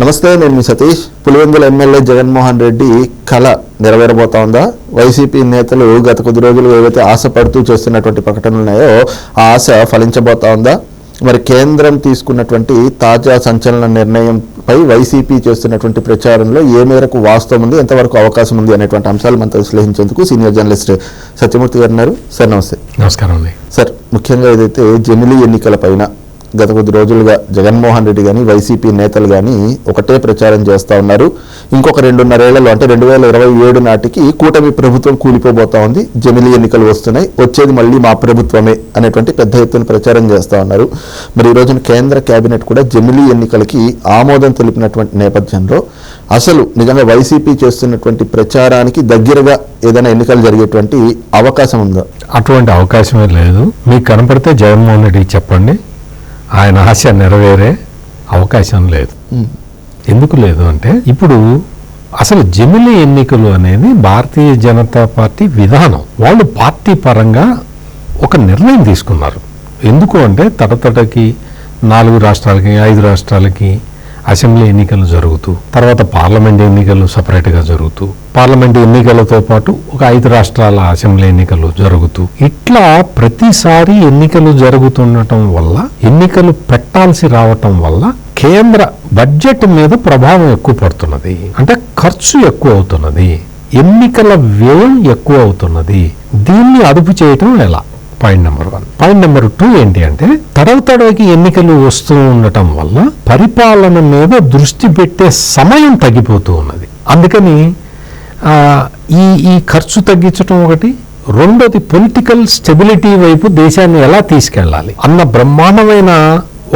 నమస్తే నేను మీ సతీష్. పులివెందుల ఎమ్మెల్యే జగన్మోహన్ రెడ్డి కళ నెరవేరబోతా ఉందా? వైసీపీ నేతలు గత కొద్ది రోజులు ఏవైతే ఆశపడుతూ చేస్తున్నటువంటి ప్రకటనలు ఉన్నాయో ఆ ఆశ ఫలించబోతా ఉందా? మరి కేంద్రం తీసుకున్నటువంటి తాజా సంచలన నిర్ణయంపై వైసీపీ చేస్తున్నటువంటి ప్రచారంలో ఏ మేరకు వాస్తవం ఉంది ఎంతవరకు అవకాశం ఉంది అనేటువంటి అంశాలు మనతో విశ్లేషించేందుకు సీనియర్ జర్నలిస్ట్ సత్యమూర్తి గారు ఉన్నారు. సార్ నమస్తే. నమస్కారం అండి. సార్ ముఖ్యంగా ఏదైతే జమిలీ ఎన్నికల పైన గత కొద్ది రోజులుగా జగన్మోహన్ రెడ్డి కానీ వైసీపీ నేతలు కానీ ఒకటే ప్రచారం చేస్తూ ఉన్నారు. ఇంకొక రెండున్నరేళ్ళలో అంటే రెండు వేల ఇరవై ఏడు నాటికి కూటమి ప్రభుత్వం కూలిపోబోతా ఉంది. జమిలీ ఎన్నికలు వస్తున్నాయి. వచ్చేది మళ్ళీ మా ప్రభుత్వమే అనేటువంటి పెద్ద ఎత్తున ప్రచారం చేస్తూ ఉన్నారు. మరి ఈ రోజున కేంద్ర కేబినెట్ కూడా జమిలీ ఎన్నికలకి ఆమోదం తెలిపినటువంటి నేపథ్యంలో అసలు నిజంగా వైసీపీ చేస్తున్నటువంటి ప్రచారానికి దగ్గరగా ఏదైనా ఎన్నికలు జరిగేటువంటి అవకాశం ఉందా? అటువంటి అవకాశమే లేదు. మీకు కనపడితే జగన్మోహన్ రెడ్డికి చెప్పండి. ఆయన ఆశ నెరవేరే అవకాశం లేదు. ఎందుకు లేదు అంటే ఇప్పుడు అసలు జమిలి ఎన్నికలు అనేది భారతీయ జనతా పార్టీ విధానం. వాళ్ళు పార్టీ పరంగా ఒక నిర్ణయం తీసుకున్నారు. ఎందుకు అంటే తడతడకి నాలుగు రాష్ట్రాలకి ఐదు రాష్ట్రాలకి అసెంబ్లీ ఎన్నికలు జరుగుతూ తర్వాత పార్లమెంట్ ఎన్నికలు సపరేట్గా జరుగుతూ పార్లమెంట్ ఎన్నికలతో పాటు ఒక ఐదు రాష్ట్రాల అసెంబ్లీ ఎన్నికలు జరుగుతూ ఇట్లా ప్రతిసారి ఎన్నికలు జరుగుతుండటం వల్ల ఎన్నికలు పెట్టాల్సి రావటం వల్ల కేంద్ర బడ్జెట్ మీద ప్రభావం ఎక్కువ పడుతున్నది. అంటే ఖర్చు ఎక్కువ అవుతున్నది. ఎన్నికల వ్యయం ఎక్కువ అవుతున్నది. దీన్ని అదుపు చేయటం ఎలా? Point number one. Point number two ఏంటి అంటే తడవ తడవకి ఎన్నికలు వస్తూ ఉండటం వల్ల పరిపాలన మీద దృష్టి పెట్టే సమయం తగ్గిపోతూ ఉన్నది. అందుకని ఈ ఈ ఖర్చు తగ్గించడం ఒకటి. రెండోది పొలిటికల్ స్టెబిలిటీ వైపు దేశాన్ని ఎలా తీసుకెళ్ళాలి? అన్న బ్రహ్మాండమైన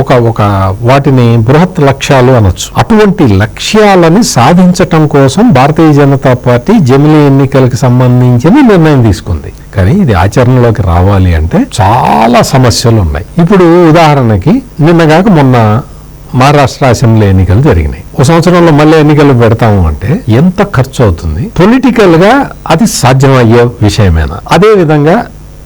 ఒక ఒక వాటిని బృహత్ లక్ష్యాలు అనొచ్చు. అటువంటి లక్ష్యాలని సాధించటం కోసం భారతీయ జనతా పార్టీ జమిలీ ఎన్నికలకు సంబంధించిన నిర్ణయం తీసుకుంది. కానీ ఇది ఆచరణలోకి రావాలి అంటే చాలా సమస్యలు ఉన్నాయి ఇప్పుడు ఉదాహరణకి నిన్నగాక మొన్న మహారాష్ట్ర అసెంబ్లీ ఎన్నికలు జరిగినాయి. ఒక సంవత్సరంలో మళ్ళీ ఎన్నికలు పెడతాము అంటే ఎంత ఖర్చు అవుతుంది పొలిటికల్గా అది సాధ్యమయ్యే విషయమేనా? అదే విధంగా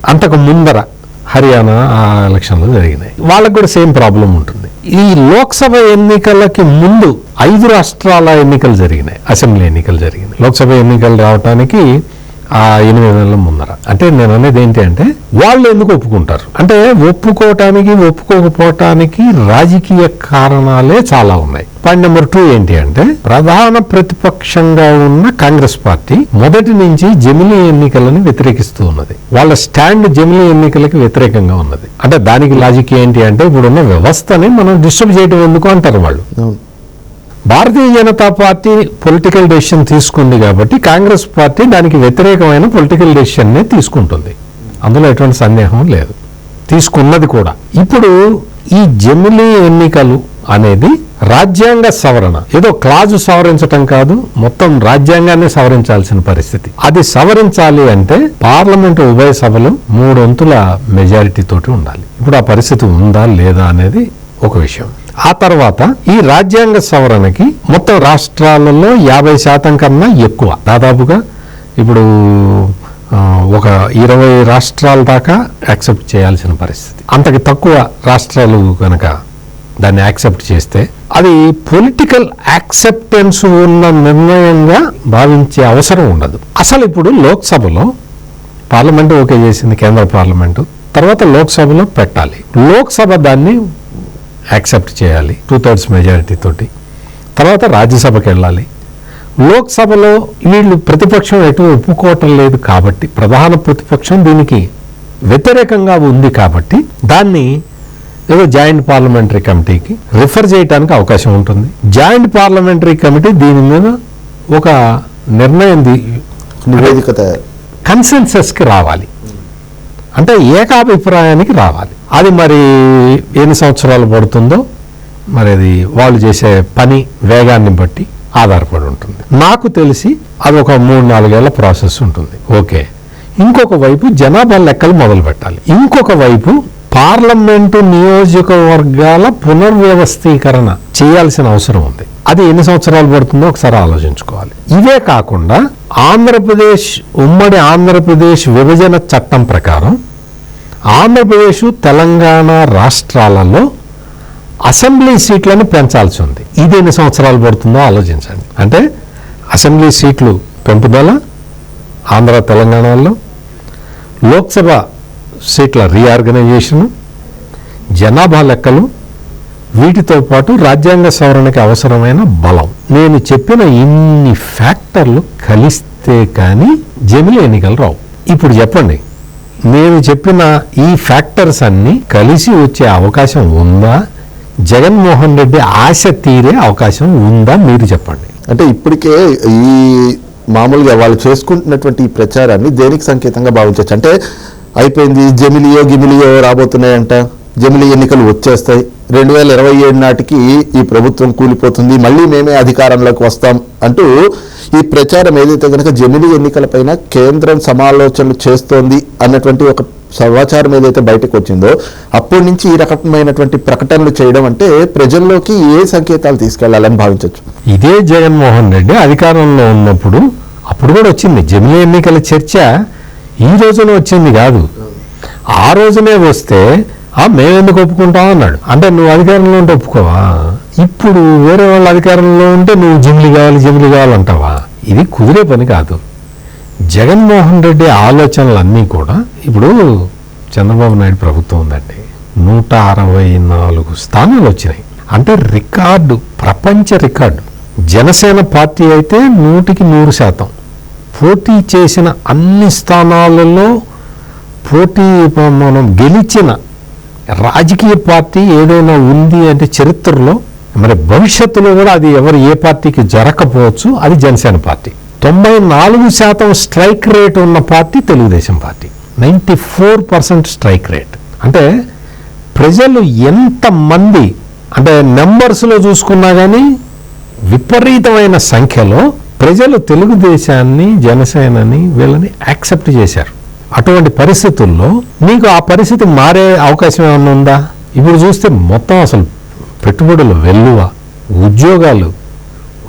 అంతకు ముందర హర్యానా ఆ ఎలక్షన్లు జరిగినాయి. వాళ్ళకు కూడా సేమ్ ప్రాబ్లం ఉంటుంది. ఈ లోక్సభ ఎన్నికలకి ముందు ఐదు రాష్ట్రాల ఎన్నికలు జరిగినాయి. అసెంబ్లీ ఎన్నికలు జరిగినాయి. లోక్సభ ఎన్నికలు రావడానికి ఆ ఎనిమిది నెలల ముందర. అంటే నేను అనేది ఏంటి అంటే వాళ్ళు ఎందుకు ఒప్పుకుంటారు? అంటే ఒప్పుకోవటానికి ఒప్పుకోకపోవటానికి రాజకీయ కారణాలే చాలా ఉన్నాయి. పాయింట్ నెంబర్ టూ ఏంటి అంటే ప్రధాన ప్రతిపక్షంగా ఉన్న కాంగ్రెస్ పార్టీ మొదటి నుంచి జమిలీ ఎన్నికలను వ్యతిరేకిస్తూ ఉన్నది. వాళ్ళ స్టాండ్ జమిలీ ఎన్నికలకి వ్యతిరేకంగా ఉన్నది. అంటే దానికి లాజిక్ ఏంటి అంటే ఇప్పుడున్న వ్యవస్థని మనం డిస్టర్బ్ చేయడం ఎందుకు అంటారు వాళ్ళు? Bharatiya Janata party political decision తీసుకుంది కాబట్టి కాంగ్రెస్ పార్టీ దానికి వ్యతిరేకమైన పొలిటికల్ డెసిషన్నే తీసుకుంటుంది. అందులో ఎటువంటి సందేహం లేదు. తీసుకున్నది కూడా. ఇప్పుడు ఈ జమిలీ ఎన్నికలు అనేది రాజ్యాంగ సవరణ. ఏదో క్లాజు సవరించటం కాదు మొత్తం రాజ్యాంగాన్ని సవరించాల్సిన పరిస్థితి. అది సవరించాలి అంటే పార్లమెంటు ఉభయ సభలు మూడొంతుల మెజారిటీ తోటి ఉండాలి. ఇప్పుడు ఆ పరిస్థితి ఉందా లేదా అనేది ఒక విషయం. ఆ తర్వాత ఈ రాజ్యాంగ సవరణకి మొత్తం రాష్ట్రాలలో యాభై శాతం కన్నా ఎక్కువ. దాదాపుగా ఇప్పుడు ఒక ఇరవై రాష్ట్రాల దాకా యాక్సెప్ట్ చేయాల్సిన పరిస్థితి. అంతకి తక్కువ రాష్ట్రాలు కనుక దాన్ని యాక్సెప్ట్ చేస్తే అది పొలిటికల్ యాక్సెప్టెన్స్ ఉన్న నిర్ణయంగా భావించే అవసరం ఉండదు. అసలు ఇప్పుడు లోక్సభలో పార్లమెంటు ఓకే చేసింది కేంద్ర పార్లమెంటు. తర్వాత లోక్సభలో పెట్టాలి. లోక్సభ దాన్ని యాక్సెప్ట్ చేయాలి టూ థర్డ్స్ మెజారిటీ తోటి తర్వాత రాజ్యసభకి వెళ్ళాలి. లోక్సభలో వీళ్ళు ప్రతిపక్షం ఎటు ఒప్పుకోవటం లేదు కాబట్టి ప్రధాన ప్రతిపక్షం దీనికి వ్యతిరేకంగా ఉంది కాబట్టి దాన్ని ఏదో జాయింట్ పార్లమెంటరీ కమిటీకి రిఫర్ చేయడానికి అవకాశం ఉంటుంది. జాయింట్ పార్లమెంటరీ కమిటీ దీని మీద ఒక నిర్ణయం ది- నివేదిక కన్సెన్సస్కి రావాలి. అంటే ఏకాభిప్రాయానికి రావాలి. అది మరి ఎన్ని సంవత్సరాలు పడుతుందో మరి అది వాళ్ళు చేసే పని వేగాన్ని బట్టి ఆధారపడి ఉంటుంది. నాకు తెలిసి అది ఒక మూడు నాలుగేళ్ళ ప్రాసెస్ ఉంటుంది. ఓకే. ఇంకొక వైపు జనాభా లెక్కలు మొదలు పెట్టాలి. ఇంకొక వైపు పార్లమెంటు నియోజకవర్గాల పునర్వ్యవస్థీకరణ చేయాల్సిన అవసరం ఉంది. అది ఎన్ని సంవత్సరాలు పడుతుందో ఒకసారి ఆలోచించుకోవాలి. ఇవే కాకుండా ఆంధ్రప్రదేశ్ ఉమ్మడి ఆంధ్రప్రదేశ్ విభజన చట్టం ప్రకారం ఆంధ్రప్రదేశ్ తెలంగాణ రాష్ట్రాలలో అసెంబ్లీ సీట్లను పెంచాల్సి ఉంది. ఇది ఎన్ని సంవత్సరాలు పడుతుందో ఆలోచించండి. అంటే అసెంబ్లీ సీట్లు పెంపుదల ఆంధ్ర తెలంగాణలో లోక్సభ సీట్ల రీఆర్గనైజేషను జనాభా లెక్కలు వీటితో పాటు రాజ్యాంగ సవరణకి అవసరమైన బలం. నేను చెప్పిన ఇన్ని ఫ్యాక్టర్లు కలిస్తే కానీ జమిలి ఎన్నికలు రావు. ఇప్పుడు చెప్పండి నేను చెప్పిన ఈ ఫ్యాక్టర్స్ అన్నీ కలిసి వచ్చే అవకాశం ఉందా? జగన్మోహన్ రెడ్డి ఆశ తీరే అవకాశం ఉందా? మీరు చెప్పండి. అంటే ఇప్పటికే ఈ మామూలుగా వాళ్ళు చేసుకుంటున్నటువంటి ఈ ప్రచారాన్ని దేనికి సంకేతంగా భావించవచ్చు? అంటే అయిపోయింది జమిలియో గిమిలియో రాబోతున్నాయంట. జమిలి ఎన్నికలు వచ్చేస్తాయి. రెండు వేల ఇరవై ఏడు నాటికి ఈ ప్రభుత్వం కూలిపోతుంది. మళ్ళీ మేమే అధికారంలోకి వస్తాం అంటూ ఈ ప్రచారం ఏదైతే కనుక జమిలి ఎన్నికలపైన కేంద్రం సమాలోచనలు చేస్తోంది అన్నటువంటి ఒక సమాచారం ఏదైతే బయటకు వచ్చిందో అప్పటి నుంచి ఈ రకమైనటువంటి ప్రకటనలు చేయడం అంటే ప్రజల్లోకి ఏ సంకేతాలు తీసుకెళ్ళాలని భావించవచ్చు ఇదే జగన్మోహన్ రెడ్డి అధికారంలో ఉన్నప్పుడు అప్పుడు కూడా వచ్చింది. జమిలీ ఎన్నికల చర్చ ఈ రోజున వచ్చింది కాదు. ఆ రోజునే వస్తే మేమెందుకు ఒప్పుకుంటాం అన్నాడు. అంటే నువ్వు అధికారంలో ఉంటే ఒప్పుకోవా? ఇప్పుడు వేరే వాళ్ళ అధికారంలో ఉంటే నువ్వు జిమ్లు కావాలి జిమ్లీ కావాలంటావా? ఇది కుదిరే పని కాదు. జగన్మోహన్ రెడ్డి ఆలోచనలన్నీ కూడా ఇప్పుడు చంద్రబాబు నాయుడు ప్రభుత్వం ఉందండి. నూట అరవై నాలుగు స్థానాలు వచ్చినాయి. అంటే రికార్డు ప్రపంచ రికార్డు. జనసేన పార్టీ అయితే నూటికి నూరు శాతం. పోటీ చేసిన అన్ని స్థానాలలో పోటీ మనం గెలిచిన రాజకీయ పార్టీ ఏదైనా ఉంది అంటే చరిత్రలో మరి భవిష్యత్తులో కూడా అది ఎవరు ఏ పార్టీకి జరగకపోవచ్చు అది జనసేన పార్టీ. తొంభై నాలుగు శాతం స్ట్రైక్ రేట్ ఉన్న party Telugu Desam party. Ninety four percent strike rate. అంటే ప్రజలు ఎంతమంది అంటే నెంబర్స్లో చూసుకున్నా కానీ విపరీతమైన సంఖ్యలో ప్రజలు తెలుగుదేశాన్ని జనసేనని వీళ్ళని యాక్సెప్ట్ చేశారు. అటువంటి పరిస్థితుల్లో మీకు ఆ పరిస్థితి మారే అవకాశం ఏమైనా ఉందా? ఇప్పుడు చూస్తే మొత్తం అసలు పెట్టుబడులు వెల్లువ ఉద్యోగాలు.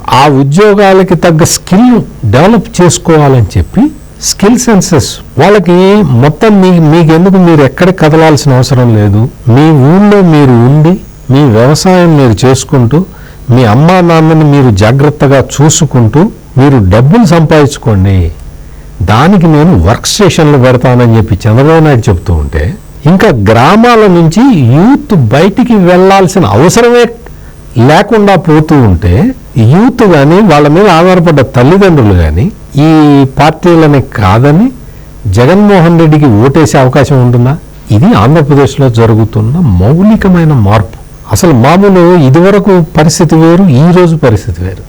ఆ ఉద్యోగాలకి తగ్గ స్కిల్ డెవలప్ చేసుకోవాలని చెప్పి స్కిల్ సెన్సెస్. వాళ్ళకి మొత్తం మీ మీకెందుకు మీరు ఎక్కడ కదలాల్సిన అవసరం లేదు? మీ ఊళ్ళో మీరు ఉండి మీ వ్యవసాయం మీరు చేసుకుంటూ మీ అమ్మా నాన్నని మీరు జాగ్రత్తగా చూసుకుంటూ మీరు డబ్బులు సంపాదించుకోండి. దానికి నేను వర్క్ స్టేషన్లు పెడతానని చెప్పి చంద్రబాబు నాయుడు చెప్తూ ఉంటే ఇంకా గ్రామాల నుంచి యూత్ బయటికి వెళ్ళాల్సిన అవసరమే లేకుండా పోతూ ఉంటే యూత్ కానీ వాళ్ళ మీద ఆధారపడ్డ తల్లిదండ్రులు కానీ ఈ పార్టీలని కాదని జగన్మోహన్ రెడ్డికి ఓటేసే అవకాశం ఉంటుందా? ఇది ఆంధ్రప్రదేశ్లో జరుగుతున్న మౌలికమైన మార్పు. అసలు మామూలు ఇదివరకు పరిస్థితి వేరు ఈ రోజు పరిస్థితి వేరు.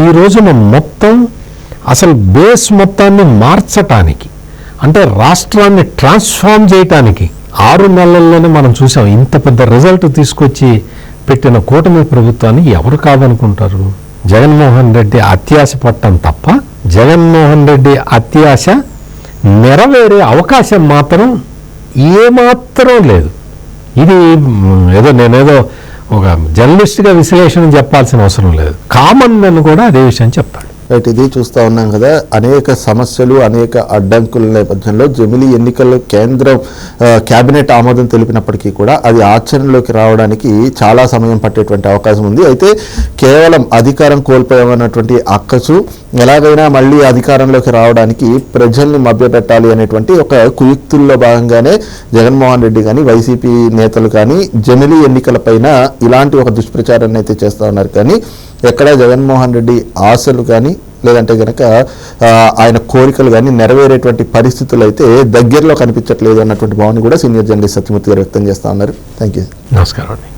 ఈ రోజున మొత్తం అసలు బేస్ మొత్తాన్ని మార్చటానికి అంటే రాష్ట్రాన్ని ట్రాన్స్ఫార్మ్ చేయటానికి ఆరు నెలల్లోనే మనం చూసాం ఇంత పెద్ద రిజల్ట్ తీసుకొచ్చి పెట్టిన కూటమి ప్రభుత్వాన్ని ఎవరు కాదనుకుంటారు? జగన్మోహన్ రెడ్డి అత్యాశ పట్టం తప్ప జగన్మోహన్ రెడ్డి అత్యాశ నెరవేరే అవకాశం మాత్రం ఏమాత్రం లేదు. ఇది ఏదో నేనేదో ఒక జర్నలిస్ట్గా విశ్లేషణ చెప్పాల్సిన అవసరం లేదు. కామన్ మెన్ కూడా అదే విషయం చెప్తాడు. రైట్ ఇది చూస్తూ ఉన్నాం కదా. అనేక సమస్యలు అనేక అడ్డంకుల నేపథ్యంలో జమిలి ఎన్నికల్లో కేంద్రం కేబినెట్ ఆమోదం తెలిపినప్పటికీ కూడా అది ఆచరణలోకి రావడానికి చాలా సమయం పట్టేటువంటి అవకాశం ఉంది. అయితే కేవలం అధికారం కోల్పోయామన్నటువంటి అక్కసు ఎలాగైనా మళ్ళీ అధికారంలోకి రావడానికి ప్రజల్ని మభ్యపెట్టాలి అనేటువంటి ఒక కుయుక్తుల్లో భాగంగానే జగన్మోహన్ రెడ్డి కానీ వైసీపీ నేతలు కానీ జమిలి ఎన్నికలపైన ఇలాంటి ఒక దుష్ప్రచారాన్ని అయితే చేస్తూ ఉన్నారు. కానీ ఎక్కడ జగన్మోహన్ రెడ్డి ఆశలు కానీ లేదంటే కనుక ఆయన కోరికలు కానీ నెరవేరేటువంటి పరిస్థితులు అయితే దగ్గరలో కనిపించట్లేదు అన్నటువంటి భావన కూడా సీనియర్ జర్నలిస్ట్ సత్యమూర్తి గారు వ్యక్తం చేస్తా ఉన్నారు. థ్యాంక్ యూ నమస్కారం అండి.